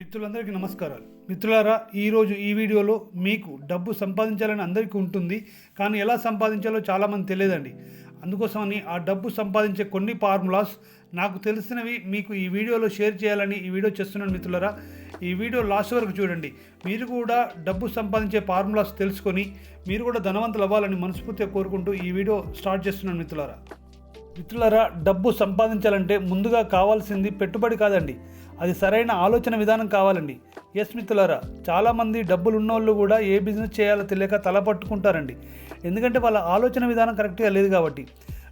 మిత్రులందరికీ నమస్కారాలు. మిత్రులారా ఈరోజు ఈ వీడియోలో మీకు డబ్బు సంపాదించాలని అందరికీ ఉంటుంది కానీ ఎలా సంపాదించాలో చాలామంది తెలియదండి. అందుకోసమని ఆ డబ్బు సంపాదించే కొన్ని ఫార్ములాస్ నాకు తెలిసినవి మీకు ఈ వీడియోలో షేర్ చేయాలని ఈ వీడియో చేస్తున్నాను మిత్రులారా. ఈ వీడియో లాస్ట్ వరకు చూడండి. మీరు కూడా డబ్బు సంపాదించే ఫార్ములాస్ తెలుసుకొని మీరు కూడా ధనవంతులు అవ్వాలని మనస్ఫూర్తిగా కోరుకుంటూ ఈ వీడియో స్టార్ట్ చేస్తున్నాను మిత్రులారా. మిత్రులారా డబ్బు సంపాదించాలంటే ముందుగా కావాల్సింది పెట్టుబడి కాదండి. అది సరైన ఆలోచన విధానం కావాలండి. ఎస్ మిత్రులారా చాలామంది డబ్బులు ఉన్నోళ్ళు కూడా ఏ బిజినెస్ చేయాలో తెలియక తల పట్టుకుంటారండి. ఎందుకంటే వాళ్ళ ఆలోచన విధానం కరెక్ట్గా లేదు కాబట్టి.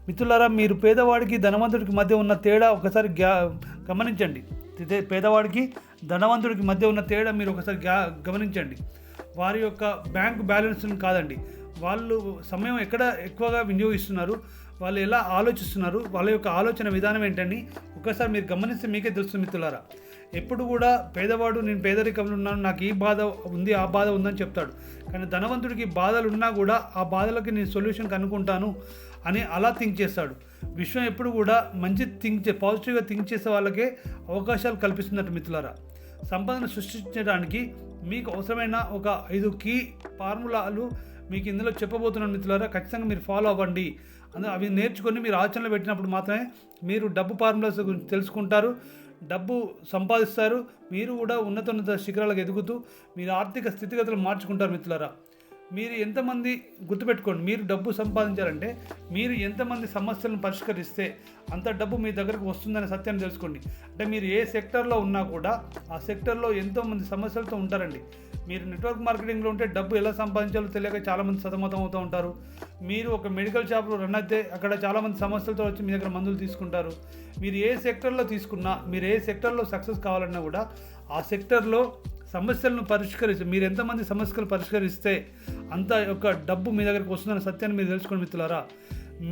మిత్రులారా మీరు పేదవాడికి ధనవంతుడికి మధ్య ఉన్న తేడా ఒకసారి గ్యా గమనించండి. పేదవాడికి ధనవంతుడికి మధ్య ఉన్న తేడా మీరు ఒకసారి గ్యా గమనించండి. వారి యొక్క బ్యాంక్ బ్యాలెన్స్ని కాదండి. వాళ్ళు సమయం ఎక్కడ ఎక్కువగా వినియోగిస్తున్నారు? వాళ్ళు ఎలా ఆలోచిస్తున్నారు వాళ్ళ యొక్క ఆలోచన విధానం ఏంటని ఒకసారి మీరు గమనిస్తే మీకే తెలుస్తుంది మిత్రులారా. ఎప్పుడు కూడా పేదవాడు నేను పేదరికంలో ఉన్నాను నాకు ఈ బాధ ఉంది ఆ బాధ ఉందని చెప్తాడు. కానీ ధనవంతుడికి బాధలు ఉన్నా కూడా ఆ బాధలకి నేను సొల్యూషన్ కనుక్కుంటాను అని అలా థింక్ చేస్తాడు. విశ్వం ఎప్పుడు కూడా మంచి థింక్ చే పాజిటివ్గా థింక్ చేసే వాళ్ళకే అవకాశాలు కల్పిస్తున్నట్టు మిత్రులారా. సంపదను సృష్టించడానికి మీకు అవసరమైన ఒక ఐదు కీ ఫార్ములాలు మీకు ఇందులో చెప్పబోతున్నాను మిత్రులారా ఖచ్చితంగా మీరు ఫాలో అవ్వండి. అందులో అవి నేర్చుకొని మీరు ఆచరణలో పెట్టినప్పుడు మాత్రమే మీరు డబ్బు ఫార్ములాస్ గురించి తెలుసుకుంటారు డబ్బు సంపాదిస్తారు మీరు కూడా ఉన్నత ఉన్నత శిఖరాలకు ఎదుగుతూ మీరు ఆర్థిక స్థితిగతులు మార్చుకుంటారు మిత్రులారా. మీరు ఎంతమంది గుర్తుపెట్టుకోండి మీరు డబ్బు సంపాదించాలంటే మీరు ఎంతమంది సమస్యలను పరిష్కరిస్తే అంత డబ్బు మీ దగ్గరకు వస్తుందనే సత్యాన్ని తెలుసుకోండి. అంటే మీరు ఏ సెక్టర్లో ఉన్నా కూడా ఆ సెక్టర్లో ఎంతోమంది సమస్యలతో ఉంటారండి. మీరు నెట్వర్క్ మార్కెటింగ్లో ఉంటే డబ్బు ఎలా సంపాదించాలో తెలియక చాలామంది సతమతం అవుతూ ఉంటారు. మీరు ఒక మెడికల్ షాప్లో రన్ అయితే అక్కడ చాలామంది సమస్యలతో వచ్చి మీ దగ్గర మందులు తీసుకుంటారు. మీరు ఏ సెక్టర్లో తీసుకున్నా మీరు ఏ సెక్టర్లో సక్సెస్ కావాలన్నా కూడా ఆ సెక్టర్లో సమస్యలను పరిష్కరిస్తే మీరు ఎంతమంది సమస్యలు పరిష్కరిస్తే అంత యొక్క డబ్బు మీ దగ్గరికి వస్తుందన్న సత్యాన్ని మీరు తెలుసుకోండి మిత్రులారా.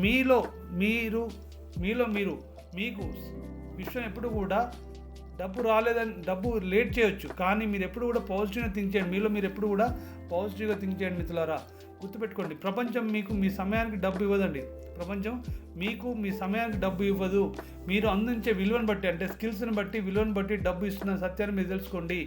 మీలో మీరు మీలో మీరు మీకు విషయం ఎప్పుడు కూడా డబ్బు రాలేదని డబ్బు లేట్ చేయొచ్చు. కానీ మీరు ఎప్పుడు కూడా పాజిటివ్గా థింక్ చేయండి. మీలో మీరు ఎప్పుడు కూడా పాజిటివ్గా థింక్ చేయండి మిత్రులారా. గుర్తుపెట్టుకోండి ప్రపంచం మీకు మీ సమయానికి డబ్బు ఇవ్వదండి. ప్రపంచం మీకు మీ సమయానికి డబ్బు ఇవ్వదు. మీరు అందించే విలువను బట్టి అంటే స్కిల్స్ని బట్టి విలువను బట్టి డబ్బు ఇస్తున్న సత్యాన్ని మీరు తెలుసుకోండి.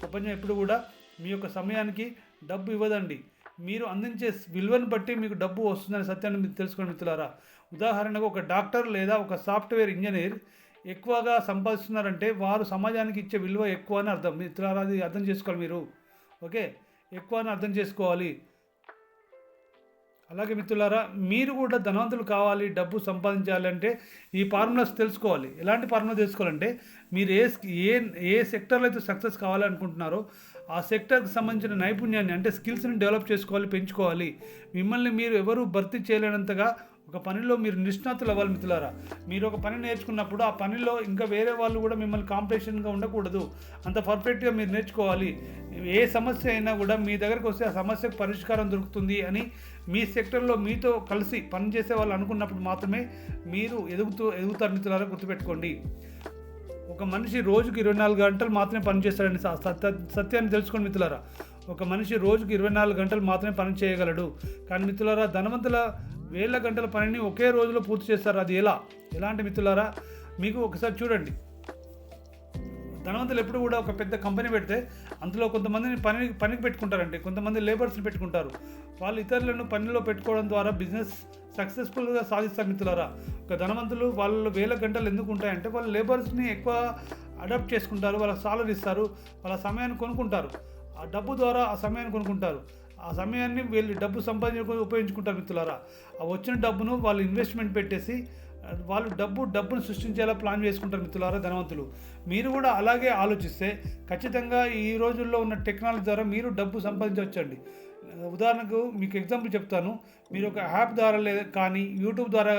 ప్రపంచం ఎప్పుడు కూడా మీ యొక్క సమయానికి డబ్బు ఇవ్వదండి. మీరు అందించే విలువను బట్టి మీకు డబ్బు వస్తుందనే సత్యాన్ని మీరు తెలుసుకోండి మిత్రులారా. ఉదాహరణకు ఒక డాక్టర్ లేదా ఒక సాఫ్ట్వేర్ ఇంజనీర్ ఎక్కువగా సంపాదిస్తున్నారంటే వారు సమాజానికి ఇచ్చే విలువ ఎక్కువ అని అర్థం మిత్రులారా అది అర్థం చేసుకోవాలి మీరు. ఓకే? ఎక్కువ అని అర్థం చేసుకోవాలి. అలాగే మిత్రులారా మీరు కూడా ధనవంతులు కావాలి డబ్బు సంపాదించాలి అంటే ఈ ఫార్ములాస్ తెలుసుకోవాలి. ఎలాంటి ఫార్ములా తెలుసుకోవాలంటే మీరు ఏ ఏ ఏ సెక్టర్లో అయితే సక్సెస్ కావాలనుకుంటున్నారో ఆ సెక్టర్కి సంబంధించిన నైపుణ్యాన్ని అంటే స్కిల్స్ని డెవలప్ చేసుకోవాలి పెంచుకోవాలి. మిమ్మల్ని మీరు ఎవరు భర్తీ చేయలేనంతగా ఒక పనిలో మీరు నిష్ణాతులు అవ్వాలి మిత్రులారా మీరు ఒక పని నేర్చుకున్నప్పుడు ఆ పనిలో ఇంకా వేరే వాళ్ళు కూడా మిమ్మల్ని కాంపిటీషన్గా ఉండకూడదు. అంత పర్ఫెక్ట్గా మీరు నేర్చుకోవాలి. ఏ సమస్య అయినా కూడా మీ దగ్గరకు వస్తే ఆ సమస్యకు పరిష్కారం దొరుకుతుంది అని మీ సెక్టర్లో మీతో కలిసి పనిచేసే వాళ్ళు అనుకున్నప్పుడు మాత్రమే మీరు ఎదుగుతూ ఎదుగుతారు మిత్రులారా గుర్తుపెట్టుకోండి. ఒక మనిషి రోజుకి ఇరవై నాలుగు గంటలు మాత్రమే పనిచేస్తాడని స- సత్య సత్యాన్ని తెలుసుకోండి మిత్రులారా. ఒక మనిషి రోజుకి ఇరవై నాలుగు గంటలు మాత్రమే పని చేయగలడు. కానీ మిత్రులారా ధనవంతుల వేల గంటల పనిని ఒకే రోజులో పూర్తి చేస్తారు. అది ఎలా? ఎలాంటి మిత్రులారా? మీకు ఒకసారి చూడండి. ధనవంతులు ఎప్పుడు కూడా ఒక పెద్ద కంపెనీ పెడితే అందులో కొంతమందిని పని పనికి పెట్టుకుంటారండి. కొంతమంది లేబర్స్ని పెట్టుకుంటారు. వాళ్ళు ఇతరులను పనిలో పెట్టుకోవడం ద్వారా బిజినెస్ సక్సెస్ఫుల్గా సాధిస్తారు మిత్రులారా. ఒక ధనవంతులు వాళ్ళ వేల గంటలు ఎందుకు ఉంటాయంటే వాళ్ళు లేబర్స్ని ఎక్కువ అడాప్ట్ చేసుకుంటారు. వాళ్ళకి సాలరీ ఇస్తారు. వాళ్ళ సమయాన్ని కొనుక్కుంటారు. ఆ డబ్బు ద్వారా ఆ సమయాన్ని కొనుక్కుంటారు. ఆ సమయాన్ని వీళ్ళు డబ్బు సంపాదించుకొని ఉపయోగించుకుంటారు మిత్రులారా. ఆ వచ్చిన డబ్బును వాళ్ళు ఇన్వెస్ట్మెంట్ పెట్టేసి వాళ్ళు డబ్బు డబ్బును సృష్టించేలా ప్లాన్ చేసుకుంటారు మిత్రులారా ధనవంతులు. మీరు కూడా అలాగే ఆలోచిస్తే ఖచ్చితంగా ఈ రోజుల్లో ఉన్న టెక్నాలజీ ద్వారా మీరు డబ్బు సంపాదించవచ్చండి. ఉదాహరణకు మీకు ఎగ్జాంపుల్ చెప్తాను. మీరు ఒక యాప్ ద్వారా లేదా కానీ యూట్యూబ్ ద్వారా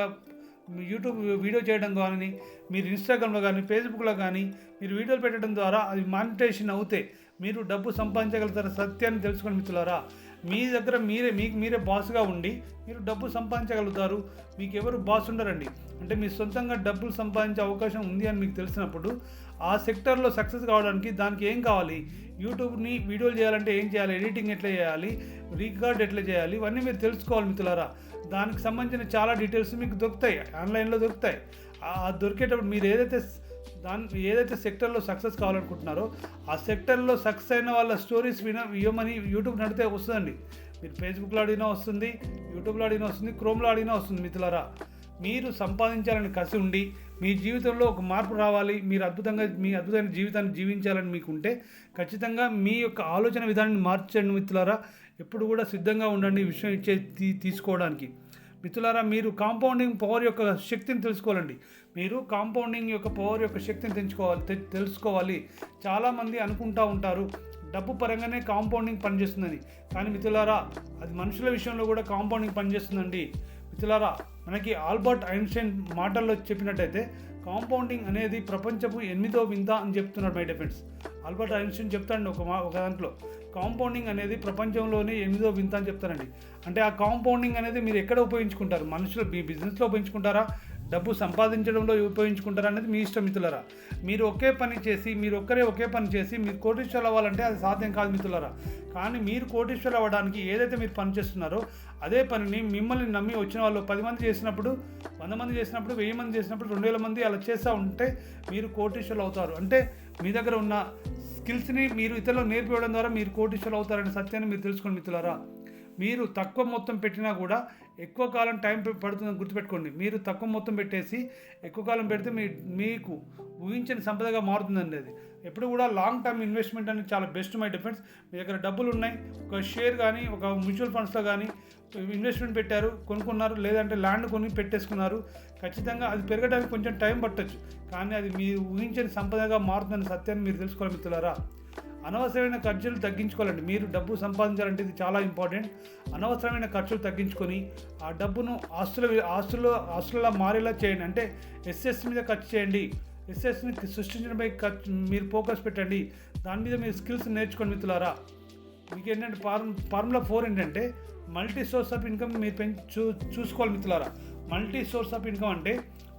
యూట్యూబ్ వీడియో చేయడం కానీ మీరు ఇన్స్టాగ్రామ్లో కానీ ఫేస్బుక్లో కానీ మీరు వీడియోలు పెట్టడం ద్వారా అది మానిటైజేషన్ అవుతే మీరు డబ్బు సంపాదించగలుగుతారు సత్యాన్ని తెలుసుకోండి మిత్రులారా. మీ దగ్గర మీరే మీకు మీరే బాస్గా ఉండి మీరు డబ్బు సంపాదించగలుగుతారు. మీకు ఎవరు బాస్ ఉండరండి. అంటే మీ సొంతంగా డబ్బులు సంపాదించే అవకాశం ఉంది అని మీకు తెలిసినప్పుడు ఆ సెక్టర్లో సక్సెస్ కావడానికి దానికి ఏం కావాలి? యూట్యూబ్ని వీడియోలు చేయాలంటే ఏం చేయాలి? ఎడిటింగ్ ఎట్లా చేయాలి? రికార్డ్ ఎట్లా చేయాలి? ఇవన్నీ మీరు తెలుసుకోవాలి మిత్రులారా. దానికి సంబంధించిన చాలా డీటెయిల్స్ మీకు దొరుకుతాయి. ఆన్లైన్లో దొరుకుతాయి. ఆ దొరికేటప్పుడు మీరు ఏదైతే దాని ఏదైతే సెక్టర్లో సక్సెస్ కావాలనుకుంటున్నారో ఆ సెక్టర్లో సక్సెస్ అయిన వాళ్ళ స్టోరీస్ విన ఇవ్వమని యూట్యూబ్ నడితే వస్తుందండి. మీరు ఫేస్బుక్లో అడిగినా వస్తుంది యూట్యూబ్లో అడిగినా వస్తుంది క్రోమ్లో అడిగినా వస్తుంది మిత్రులారా. మీరు సంపాదించాలని కసి ఉండి మీ జీవితంలో ఒక మార్పు రావాలి మీరు అద్భుతంగా మీ అద్భుతమైన జీవితాన్ని జీవించాలని మీకు ఉంటే ఖచ్చితంగా మీ యొక్క ఆలోచన విధానాన్ని మార్చండి మిత్రులారా. ఎప్పుడు కూడా సిద్ధంగా ఉండండి ఈ విషయం ఇచ్చే తీసుకోవడానికి. మిత్రులారా మీరు కాంపౌండింగ్ పవర్ యొక్క శక్తిని తెలుసుకోవాలండి. మీరు కాంపౌండింగ్ యొక్క పవర్ యొక్క శక్తిని తెంచుకోవాలి తెలుసుకోవాలి. చాలామంది అనుకుంటా ఉంటారు డబ్బు పరంగానే కాంపౌండింగ్ పనిచేస్తుందని. కానీ మిత్రులారా అది మనుషుల విషయంలో కూడా కాంపౌండింగ్ పనిచేస్తుందండి. మిత్రులారా మనకి ఆల్బర్ట్ ఐన్స్టైన్ మాటల్లో చెప్పినట్టయితే కాంపౌండింగ్ అనేది ప్రపంచపు ఎనిమిదో వింత అని చెప్తున్నాడు మై డిఫెండ్స్ ఆల్బర్ట్ ఐన్స్టీన్ చెప్తాడు ఒక ఒక దాంట్లో. కాంపౌండింగ్ అనేది ప్రపంచంలోనే ఎనిమిదో వింత అని చెప్తారండి. అంటే ఆ కాంపౌండింగ్ అనేది మీరు ఎక్కడ ఉపయోగించుకుంటారు? మనుషులు మీ బిజినెస్లో ఉపయోగించుకుంటారా? డబ్బు సంపాదించడంలో ఉపయోగించుకుంటారా అనేది మీ ఇష్టం మిత్రులరా. మీరు ఒకే పని చేసి మీరు ఒక్కరే ఒకే పని చేసి మీరు కోటీశ్వరులు అవ్వాలంటే అది సాధ్యం కాదు మిత్రులరా. కానీ మీరు కోటీశ్వరులు అవ్వడానికి ఏదైతే మీరు పని చేస్తున్నారో అదే పనిని మిమ్మల్ని నమ్మి వచ్చిన వాళ్ళు పది మంది చేసినప్పుడు వంద మంది చేసినప్పుడు వెయ్యి మంది చేసినప్పుడు రెండు వేల మంది అలా చేస్తూ ఉంటే మీరు కోటీశ్వరులు అవుతారు. అంటే మీ దగ్గర ఉన్న స్కిల్స్ని మీరు ఇతరులకు నేర్పివ్వడం ద్వారా మీరు కోటీశ్వరులు అవుతారనే సత్యాన్ని మీరు తెలుసుకోండి మిత్రులారా. మీరు తక్కువ మొత్తం పెట్టినా కూడా ఎక్కువ కాలం టైం పడుతుంది పడుతుందని గుర్తుపెట్టుకోండి. మీరు తక్కువ మొత్తం పెట్టేసి ఎక్కువ కాలం పెడితే మీ మీకు ఊహించని సంపదగా మారుతుందండి అది. ఎప్పుడు కూడా లాంగ్ టర్మ్ ఇన్వెస్ట్మెంట్ అనేది చాలా బెస్ట్ మై డిఫెన్స్ మీ దగ్గర డబ్బులు ఉన్నాయి. ఒక షేర్ కానీ ఒక మ్యూచువల్ ఫండ్స్లో కానీ ఇన్వెస్ట్మెంట్ పెట్టారు కొనుక్కున్నారు లేదంటే ల్యాండ్ కొని పెట్టేసుకున్నారు. ఖచ్చితంగా అది పెరగడానికి కొంచెం టైం పట్టొచ్చు. కానీ అది మీరు ఊహించని సంపదగా మారుతుందనే సత్యాన్ని మీరు తెలుసుకోవాలి మిత్రులారా. అనవసరమైన ఖర్చులు తగ్గించుకోవాలండి. మీరు డబ్బు సంపాదించాలంటే ఇది చాలా ఇంపార్టెంట్. అనవసరమైన ఖర్చులు తగ్గించుకొని ఆ డబ్బును ఆస్తుల ఆస్తులు ఆస్తులలో మారేలా చేయండి. అంటే ఎస్ఎస్ మీద ఖర్చు చేయండి. ఎస్ఎస్ని సృష్టించడంపై ఖర్చు మీరు ఫోకస్ పెట్టండి. దాని మీద మీరు స్కిల్స్ నేర్చుకోండి మిత్రులారా. మీకు ఏంటంటే ఫార్మ్ ఫార్ములా ఫోర్ ఏంటంటే మల్టీ సోర్స్ ఆఫ్ ఇన్కమ్ మీరు పెంచు చూ చూసుకోవాలి మిత్రులారా. మల్టీ సోర్స్ ఆఫ్ ఇన్కమ్ అంటే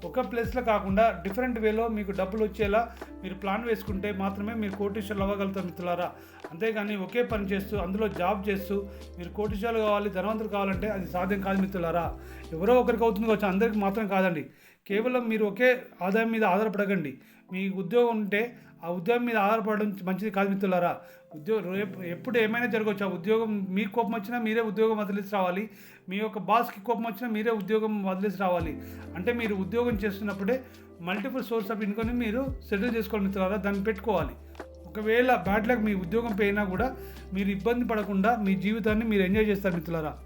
ఒక ప్లేస్లో కాకుండా డిఫరెంట్ వేలో మీకు డబ్బులు వచ్చేలా మీరు ప్లాన్ వేసుకుంటే మాత్రమే మీరు కోటీశ్వర్లు అవ్వగలుగుతారు మిత్రులారా. అంతేగాని ఒకే పని చేస్తూ అందులో జాబ్ చేస్తూ మీరు కోటీశ్వరులు కావాలి ధనవంతులు కావాలంటే అది సాధ్యం కాదు మిత్రులారా. ఎవరో ఒకరికి అవుతుంది కావచ్చు అందరికి మాత్రం కాదండి. కేవలం మీరు ఒకే ఆదాయం మీద ఆధారపడకండి. మీ ఉద్యోగం ఉంటే ఆ ఉద్యోగం మీద ఆధారపడడం మంచిది కాదు మిత్రులారా. ఉద్యోగం రేపు ఎప్పుడు ఏమైనా జరగవచ్చు ఆ ఉద్యోగం మీకు కోపం వచ్చినా మీరే ఉద్యోగం వదిలిసి రావాలి. మీ యొక్క బాస్కి కోపం వచ్చినా మీరే ఉద్యోగం వదిలేసి రావాలి. అంటే మీరు ఉద్యోగం చేస్తున్నప్పుడే మల్టిపుల్ సోర్స్ ఆఫ్ ఇన్కమ్ని మీరు సెటిల్ చేసుకోవాలి మిత్రులారా దాన్ని పెట్టుకోవాలి. ఒకవేళ బ్యాడ్ లక్ మీ ఉద్యోగం పోయినా కూడా మీరు ఇబ్బంది పడకుండా మీ జీవితాన్ని మీరు ఎంజాయ్ చేస్తారు మిత్రులారా.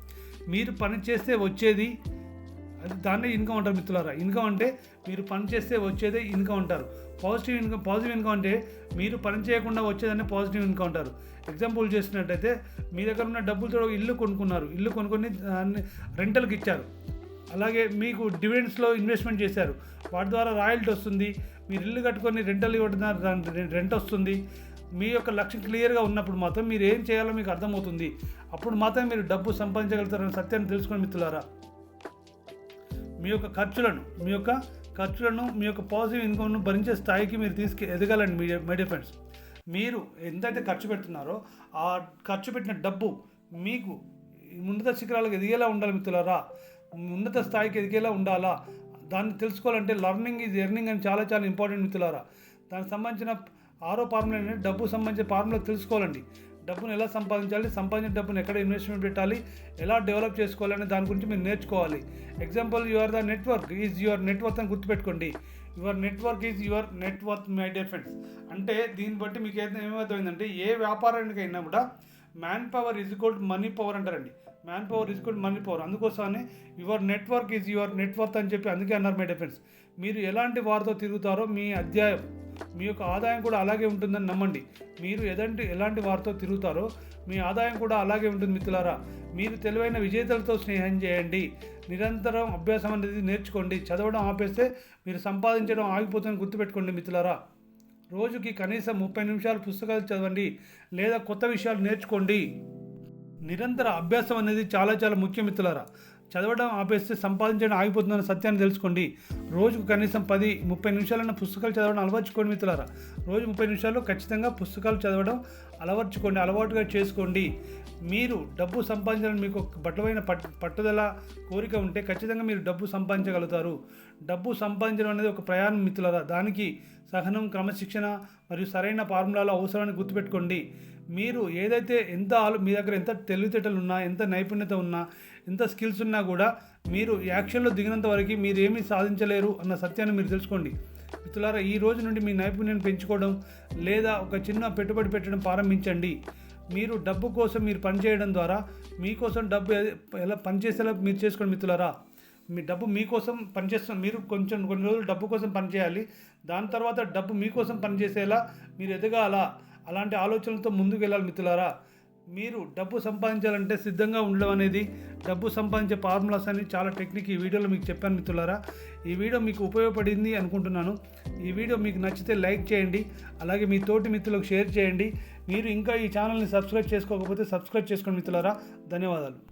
మీరు పని చేస్తే వచ్చేది అది దాన్నే ఇన్కమ్ అంటారు మిత్రులారా. ఇన్కమ్ అంటే మీరు పని చేస్తే వచ్చేదే ఇన్కమ్ అంటారు. పాజిటివ్ ఇన్కమ్ పాజిటివ్ ఇన్కమ్ అంటే మీరు పని చేయకుండా వచ్చేదాన్ని పాజిటివ్ ఇన్కమ్ అంటారు. ఎగ్జాంపుల్ చేసినట్టయితే మీ దగ్గర ఉన్న డబ్బులతో ఇల్లు కొనుక్కున్నారు. ఇల్లు కొనుక్కొని దాన్ని రెంటల్కి ఇచ్చారు. అలాగే మీకు డివిడెండ్స్లో ఇన్వెస్ట్మెంట్ చేశారు. వాటి ద్వారా రాయల్టీ వస్తుంది. మీరు ఇల్లు కట్టుకొని రెంటల్ ఇవ్వడం దాని రెంట్ వస్తుంది. మీ యొక్క లక్ష్యం క్లియర్గా ఉన్నప్పుడు మాత్రం మీరు ఏం చేయాలో మీకు అర్థమవుతుంది. అప్పుడు మాత్రం మీరు డబ్బు సంపాదించగలుగుతారని సత్యాన్ని తెలుసుకొని మిత్రులారా. మీ యొక్క ఖర్చులను మీ యొక్క ఖర్చులను మీ యొక్క పాజిటివ్ ఇన్కమ్ను భరించే స్థాయికి మీరు తీసుకు ఎదగాలండి మీ మై డియర్ ఫ్రెండ్స్. మీరు ఎంతైతే ఖర్చు పెడుతున్నారో ఆ ఖర్చు పెట్టిన డబ్బు మీకు ఉన్నత శిఖరాలకు ఎదిగేలా ఉండాలి మిత్రులారా. ఉన్నత స్థాయికి ఎదిగేలా ఉండాలా. దాన్ని తెలుసుకోవాలంటే లర్నింగ్ ఈజ్ ఎర్నింగ్ అని చాలా చాలా ఇంపార్టెంట్ మిత్రులారా. దానికి సంబంధించిన ఆరో ఫార్ములా ఏంటంటే డబ్బు సంబంధించిన ఫార్ములా తెలుసుకోవాలండి. డబ్బును ఎలా సంపాదించాలి సంపాదించిన డబ్బును ఎక్కడ ఇన్వెస్ట్మెంట్ పెట్టాలి ఎలా డెవలప్ చేసుకోవాలని దాని గురించి మీరు నేర్చుకోవాలి. Example your the network is your network అని గుర్తుపెట్టుకోండి. Your network is your network my dear friends అంటే దీన్ని బట్టి మీకు ఏదైనా ఏమవుతుందంటే ఏ వ్యాపారానికి అయినా కూడా man power is equal money power అంటారండి. Man power is equal money power అందుకోసమని your network is your network అని చెప్పి అందుకే అన్నారు మై డియర్ ఫ్రెండ్స్ మీరు ఎలాంటి వారితో తిరుగుతారో మీ అధ్యాయం. మీ యొక్క ఆదాయం కూడా అలాగే ఉంటుందని నమ్మండి. మీరు ఎదంటి ఎలాంటి వారితో తిరుగుతారో మీ ఆదాయం కూడా అలాగే ఉంటుంది మిత్రులారా. మీరు తెలివైన విజేతలతో స్నేహం చేయండి. నిరంతరం అభ్యాసం అనేది నేర్చుకోండి. చదవడం ఆపేస్తే మీరు సంపాదించడం ఆగిపోతుందని గుర్తుపెట్టుకోండి మిత్రులారా. రోజుకి కనీసం ముప్పై నిమిషాలు పుస్తకాలు చదవండి లేదా కొత్త విషయాలు నేర్చుకోండి. నిరంతర అభ్యాసం అనేది చాలా చాలా ముఖ్యం మిత్రులారా. చదవడం ఆపేస్తే సంపాదించడం ఆగిపోతుందన్న సత్యాన్ని తెలుసుకోండి. రోజుకు కనీసం పది ముప్పై నిమిషాలన్న పుస్తకాలు చదవడం అలవర్చుకోండి మిత్రులారా. రోజు ముప్పై నిమిషాలు ఖచ్చితంగా పుస్తకాలు చదవడం అలవర్చుకోండి అలవాటుగా చేసుకోండి. మీరు డబ్బు సంపాదించాలని మీకు ఒక బట్టమైన పట్ పట్టుదల కోరిక ఉంటే ఖచ్చితంగా మీరు డబ్బు సంపాదించగలుగుతారు. డబ్బు సంపాదించడం అనేది ఒక ప్రయాణం మిత్రులారా. దానికి సహనం క్రమశిక్షణ మరియు సరైన ఫార్ములాలు అవసరాన్ని గుర్తుపెట్టుకోండి. మీరు ఏదైతే ఎంత ఆలో మీ దగ్గర ఎంత తెలివితేటలు ఉన్నా ఎంత నైపుణ్యత ఉన్నా ఎంత స్కిల్స్ ఉన్నా కూడా మీరు యాక్షన్లో దిగినంత వరకు మీరు ఏమీ సాధించలేరు అన్న సత్యాన్ని మీరు తెలుసుకోండి. మిత్రులారా ఈ రోజు నుండి మీ నైపుణ్యాన్ని పెంచుకోవడం లేదా ఒక చిన్న పెట్టుబడి పెట్టడం ప్రారంభించండి. మీరు డబ్బు కోసం మీరు పనిచేయడం ద్వారా మీకోసం డబ్బు ఎలా పనిచేసేలా మీరు చేసుకోండి మిత్రులారా. మీ డబ్బు మీకోసం పనిచేస్తున్న మీరు కొంచెం కొన్ని రోజులు డబ్బు కోసం పనిచేయాలి దాని తర్వాత డబ్బు మీకోసం పనిచేసేలా మీరు ఎదగాల? అలాంటి ఆలోచనలతో ముందుకు వెళ్ళాలి మిత్రులారా. మీరు డబ్బు సంపాదించాలంటే సిద్ధంగా ఉండడం అనేది డబ్బు సంపాదించే ఫార్ములాస్ అని చాలా టెక్నిక్ ఈ వీడియోలో మీకు చెప్పాను మిత్రులారా. ఈ వీడియో మీకు ఉపయోగపడింది అనుకుంటున్నాను. ఈ వీడియో మీకు నచ్చితే లైక్ చేయండి అలాగే మీ తోటి మిత్రులకు షేర్ చేయండి. మీరు ఇంకా ఈ ఛానల్ని సబ్స్క్రైబ్ చేసుకోకపోతే సబ్స్క్రైబ్ చేసుకోండి మిత్రులారా. ధన్యవాదాలు.